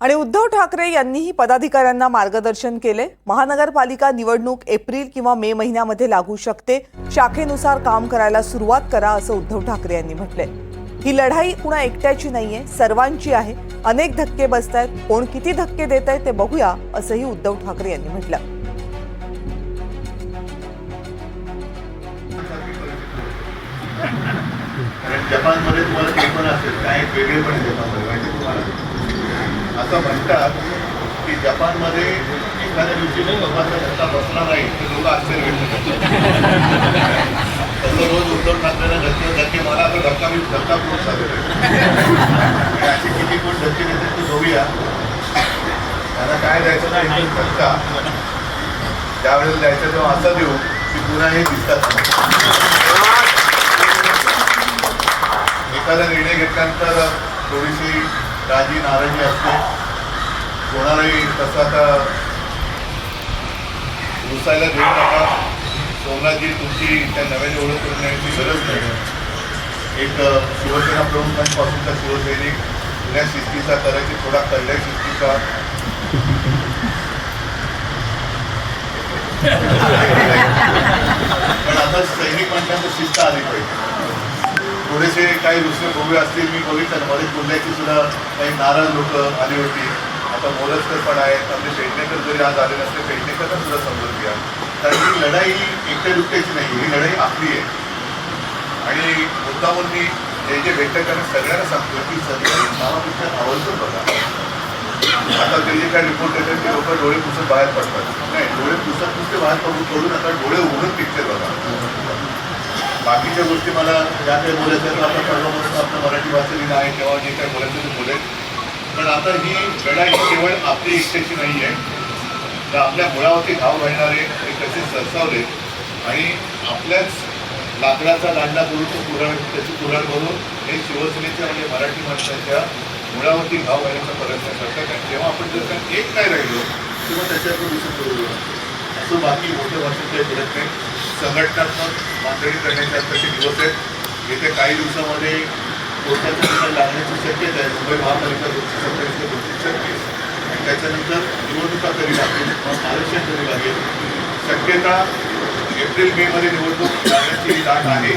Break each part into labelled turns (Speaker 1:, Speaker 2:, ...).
Speaker 1: आणि उद्धव ठाकरे यांनीही पदाधिकाऱ्यांना मार्गदर्शन केले. महानगरपालिका निवडणूक एप्रिल किंवा मे महिन्यामध्ये लागू शकते. शाखेनुसार काम करायला सुरुवात करा असं उद्धव ठाकरे यांनी म्हटलंय. ही लढाई कुणा एकट्याची नाहीये सर्वांची आहे. अनेक धक्के बसत आहेत कोण किती धक्के देत आहे ते बघूया असंही उद्धव ठाकरे यांनी म्हटलं.
Speaker 2: जपानमध्ये तुम्हाला असेल काय वेगळे पण जपानमध्ये? माहिती तुम्हाला? म्हणतात की जपानमध्ये एखाद्या दिवशी भगवानचा धक्का बसला नाही तर लोक आश्चर्य व्यक्त करतात. तसं रोज उद्धव ठाकरेंना धक्के धक्के मला तर धक्का मी धक्का करून सांगतो असे किती कोण धक्के देतात ते बघूया त्यांना काय द्यायचं ना एकदम धक्का. त्यावेळेला द्यायचं तेव्हा असं देऊ की पुन्हा हे दिसतात. एखादा निर्णय घेतल्यानंतर थोडीशी राजी नाराजी असते. कोणालाही तसं आता रुसायला देऊ नका. सोमनाथजी तुमची त्या नव्याने ओळख करून देण्याची गरज नाही. एक अ, शिवसेना प्रमुखांपासूनचा शिवसैनिक जुन्या शिस्तीचा करायची थोडा कल्ल्या शिस्तीचा. पण आता सैनिक माणसांचं शिस्त आली पाहिजे. थोडेसे काही दुसरे भोगे असतील मी बघितलं मध्ये बोलण्याची सुद्धा काही नाराज लोक आली होती. आता पण आहेत. आपले पेडणेकर जरी आज आले नसते पेडणेकरला सुद्धा समजून घ्या. कारण ही लढाई एकट्या दुकट्याची नाही ही लढाई आपली आहे. आणि मुद्दामून मी जे जे भेटतं सगळ्यांना सांगतो की सगळ्यांनी नावापेक्षा आवर्जून बघा. आता ते जे काय रिपोर्ट येतात ते लोक डोळे पुसत बाहेर पडतात. नाही डोळे पुसत नुसते बाहेर पडून सोडून आता डोळे उघडून पिक्चर बघा. बाकीच्या गोष्टी मला ज्या काही बोलायचं तर आपण सर्वप्रथम आपलं मराठी भाषेने आहे तेव्हा जे काही बोलायचं ते बोलेल पण आता ही लढाई केवळ आपली इच्छेची नाही आहे. तर आपल्या मुळावरती घाव घालणारे ते कसे सरसावले आणि आपल्याच लाकडाचा दांडा करून तो पुराण त्याची पुराण करून हे शिवसेनेच्या म्हणजे मराठी माणसाच्या मुळावरती घाव घालण्याचा प्रयत्न करतात. आणि जेव्हा आपण जर का एक नाही राहिलो किंवा त्याच्यावर दिसून करू असं बाकी मोठ्या भाषेत काही मिळत नाही. संघटनात्मक मांडणी करण्याचे आत्ताचे दिवस आहेत. येत्या काही दिवसामध्ये कोणत्या निकाल लागण्याची शक्यता आहे मुंबई महापालिका दोनशे सत्तावीसला दोनशे छत्तीस आणि त्याच्यानंतर निवडणुका कधी लागेल मग आरक्षण कधी लागेल. शक्यता एप्रिल मे मध्ये निवडणूक लागण्याची दाट आहे.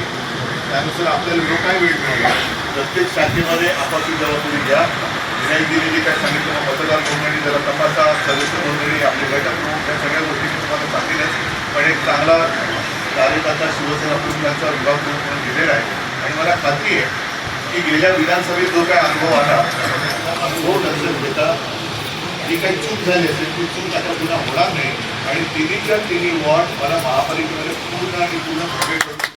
Speaker 2: त्यानुसार आपल्याला जो काय वेळ मिळाला प्रत्येक शाखेमध्ये आपापली जबाबदारी घ्या. विनायक दिलेली काय सांगितलं मतदार नोंदणी जरा तपासा सदस्य नोंदणी आपली बैठक प्रमुख या सगळ्या गोष्टी तुम्हाला सांगितल्या पण एक चांगला कार्यकर्ता शिवसेना प्रमुखांचा विभाग प्रमुख म्हणून दिलेला आहे. आणि मला खात्री आहे की गेल्या विधानसभेत जो काय अनुभव आला तो अनुभव लक्षात घेता जी काही चूक झाली असेल ती चूक आता पुन्हा होणार नाही. आणि तिन्हीच्या तिन्ही वॉर्ड मला महापालिकेमध्ये पूर्ण आणि पूर्ण